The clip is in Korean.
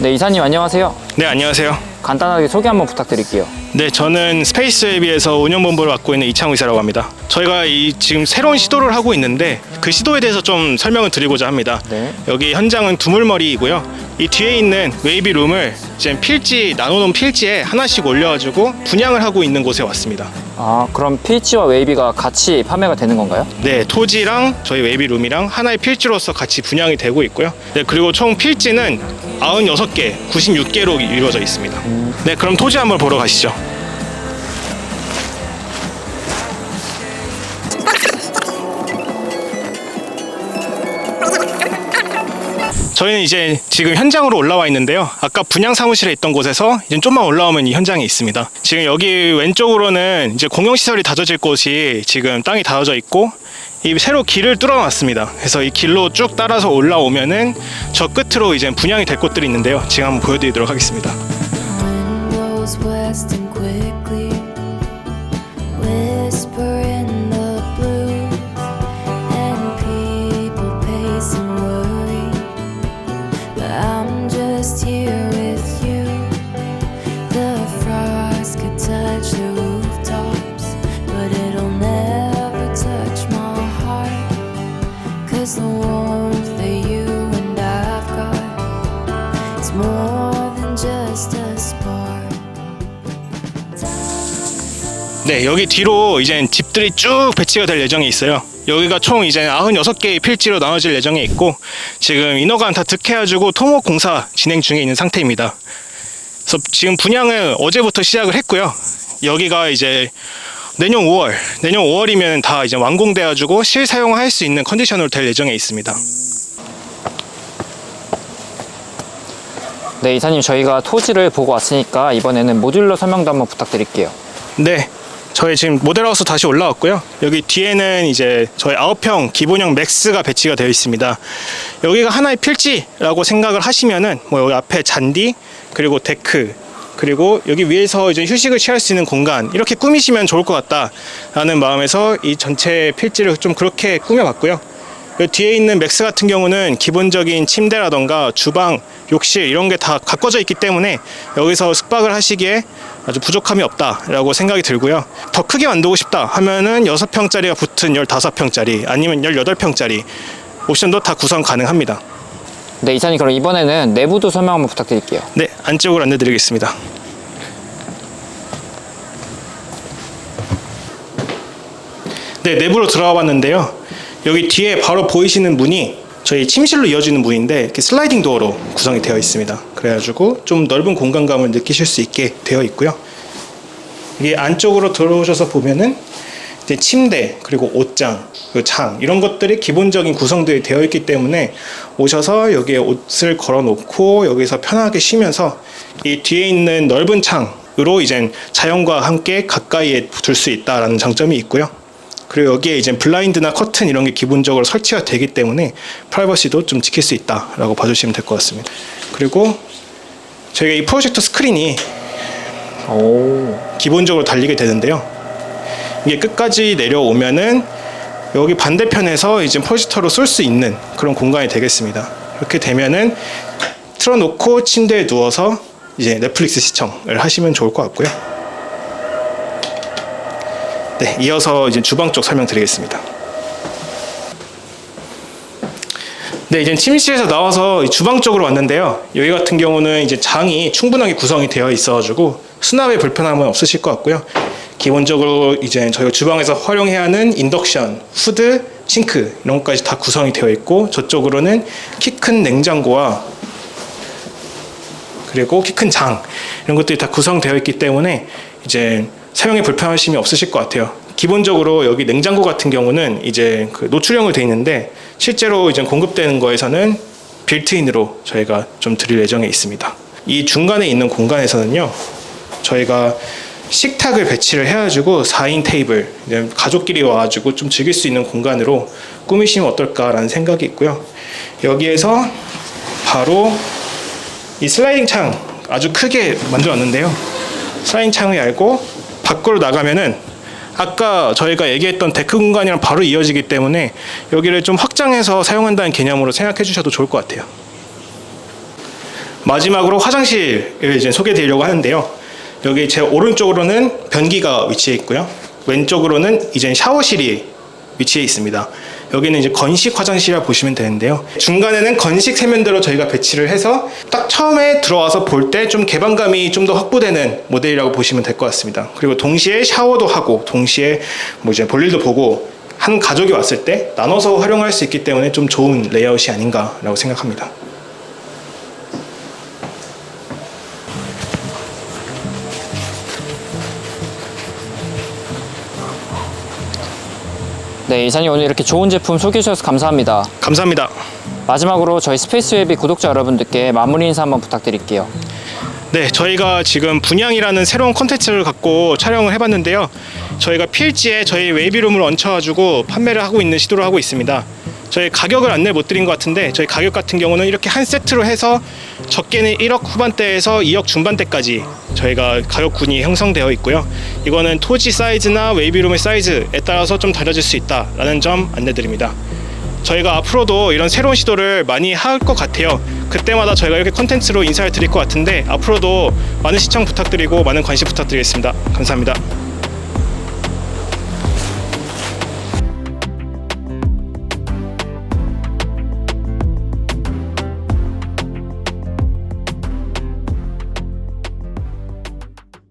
네, 이사님 안녕하세요. 네, 안녕하세요. 간단하게 소개 한번 부탁드릴게요. 네, 저는 스페이스 앱에서 운영본부를 맡고 있는 이창우 이사라고 합니다. 저희가 이 지금 새로운 시도를 하고 있는데 그 시도에 대해서 좀 설명을 드리고자 합니다. 네. 여기 현장은 두물머리이고요. 이 뒤에 있는 웨이비 룸을 이제 필지 나눠놓은 필지에 하나씩 올려가지고 분양을 하고 있는 곳에 왔습니다. 아, 그럼 피치와 웨이비가 같이 판매가 되는 건가요? 네, 토지랑 저희 웨이비 룸이랑 하나의 필지로서 같이 분양이 되고 있고요. 네, 그리고 총 필지는 96개, 96개로 이루어져 있습니다. 네, 그럼 토지 한번 보러 가시죠. 저희는 이제 지금 현장으로 올라와 있는데요. 아까 분양 사무실에 있던 곳에서 이제 좀만 올라오면 이 현장이 있습니다. 지금 여기 왼쪽으로는 이제 공용 시설이 다져질 곳이 지금 땅이 다져져 있고 이 새로 길을 뚫어놨습니다. 그래서 이 길로 쭉 따라서 올라오면은 저 끝으로 이제 분양이 될 곳들이 있는데요. 지금 한번 보여드리도록 하겠습니다. 네, 여기 뒤로 이제 집들이 쭉 배치가 될 예정이 있어요. 여기가 총 이제 96개의 필지로 나눠질 예정에 있고 지금 인허가는 다 득해가지고 토목 공사 진행 중에 있는 상태입니다. 그래서 지금 분양을 어제부터 시작을 했고요. 여기가 이제 내년 5월, 내년 5월이면 다 이제 완공돼가지고 실사용할 수 있는 컨디션으로 될 예정에 있습니다. 네, 이사님 저희가 토지를 보고 왔으니까 이번에는 모듈러 설명도 한번 부탁드릴게요. 네. 저희 지금 모델하우스 다시 올라왔고요. 여기 뒤에는 이제 저희 9평 기본형 맥스가 배치가 되어 있습니다. 여기가 하나의 필지라고 생각을 하시면은 뭐 여기 앞에 잔디 그리고 데크 그리고 여기 위에서 이제 휴식을 취할 수 있는 공간 이렇게 꾸미시면 좋을 것 같다라는 마음에서 이 전체 필지를 좀 그렇게 꾸며봤고요. 그 뒤에 있는 맥스 같은 경우는 기본적인 침대라던가 주방, 욕실 이런 게 다 가꿔져 있기 때문에 여기서 숙박을 하시기에 아주 부족함이 없다라고 생각이 들고요. 더 크게 만들고 싶다 하면은 6평짜리가 붙은 15평짜리 아니면 18평짜리 옵션도 다 구성 가능합니다. 네, 이사님 그럼 이번에는 내부도 설명 한번 부탁드릴게요. 네, 안쪽으로 안내 드리겠습니다. 네, 내부로 들어가 봤는데요. 여기 뒤에 바로 보이시는 문이 저희 침실로 이어지는 문인데 이렇게 슬라이딩 도어로 구성이 되어 있습니다. 그래가지고 좀 넓은 공간감을 느끼실 수 있게 되어 있고요. 이게 안쪽으로 들어오셔서 보면은 이제 침대 그리고 옷장, 그 장 이런 것들이 기본적인 구성들이 되어 있기 때문에 오셔서 여기에 옷을 걸어 놓고 여기서 편하게 쉬면서 이 뒤에 있는 넓은 창으로 이제 자연과 함께 가까이에 둘 수 있다라는 장점이 있고요. 그리고 여기에 이제 블라인드나 커튼 이런 게 기본적으로 설치가 되기 때문에 프라이버시도 좀 지킬 수 있다라고 봐주시면 될 것 같습니다. 그리고 저희가 이 프로젝터 스크린이 오. 기본적으로 달리게 되는데요. 이게 끝까지 내려오면은 여기 반대편에서 이제 프로젝터로 쏠 수 있는 그런 공간이 되겠습니다. 이렇게 되면은 틀어놓고 침대에 누워서 이제 넷플릭스 시청을 하시면 좋을 것 같고요. 네, 이어서 이제 주방 쪽 설명드리겠습니다. 네, 이제 침실에서 나와서 이 주방 쪽으로 왔는데요. 여기 같은 경우는 이제 장이 충분하게 구성이 되어 있어가지고 수납에 불편함은 없으실 것 같고요. 기본적으로 이제 저희가 주방에서 활용해야 하는 인덕션, 후드, 싱크 이런 것까지 다 구성이 되어 있고 저쪽으로는 키 큰 냉장고와 그리고 키 큰 장 이런 것들이 다 구성되어 있기 때문에 이제 사용에 불편하심이 없으실 것 같아요. 기본적으로 여기 냉장고 같은 경우는 이제 그 노출형으로 되어 있는데 실제로 이제 공급되는 거에서는 빌트인으로 저희가 좀 드릴 예정에 있습니다. 이 중간에 있는 공간에서는요, 저희가 식탁을 배치를 해가지고 4인 테이블 가족끼리 와가지고 좀 즐길 수 있는 공간으로 꾸미시면 어떨까라는 생각이 있고요. 여기에서 바로 이 슬라이딩 창 아주 크게 만들었는데요. 슬라이딩 창을 열고 밖으로 나가면은 아까 저희가 얘기했던 데크 공간이랑 바로 이어지기 때문에 여기를 좀 확장해서 사용한다는 개념으로 생각해 주셔도 좋을 것 같아요. 마지막으로 화장실을 이제 소개드리려고 하는데요. 여기 제 오른쪽으로는 변기가 위치해 있고요. 왼쪽으로는 이제 샤워실이 위치해 있습니다. 여기는 이제 건식 화장실이라 보시면 되는데요. 중간에는 건식 세면대로 저희가 배치를 해서 딱 처음에 들어와서 볼 때 좀 개방감이 좀 더 확보되는 모델이라고 보시면 될 것 같습니다. 그리고 동시에 샤워도 하고 동시에 뭐 이제 볼일도 보고 한 가족이 왔을 때 나눠서 활용할 수 있기 때문에 좀 좋은 레이아웃이 아닌가라고 생각합니다. 네, 이사님 오늘 이렇게 좋은 제품 소개해 주셔서 감사합니다. 감사합니다. 마지막으로 저희 스페이스웹이 구독자 여러분들께 마무리 인사 한번 부탁드릴게요. 네, 저희가 지금 분양이라는 새로운 콘텐츠를 갖고 촬영을 해봤는데요. 저희가 필지에 저희 웨이비룸을 얹혀가지고 판매를 하고 있는 시도를 하고 있습니다. 저희 가격을 안내 못 드린 것 같은데 저희 가격 같은 경우는 이렇게 한 세트로 해서 적게는 1억 후반대에서 2억 중반대까지 저희가 가격군이 형성되어 있고요. 이거는 토지 사이즈나 웨이비룸의 사이즈에 따라서 좀 다려질 수 있다라는 점 안내드립니다. 저희가 앞으로도 이런 새로운 시도를 많이 할 것 같아요. 그때마다 저희가 이렇게 콘텐츠로 인사를 드릴 것 같은데 앞으로도 많은 시청 부탁드리고 많은 관심 부탁드리겠습니다. 감사합니다.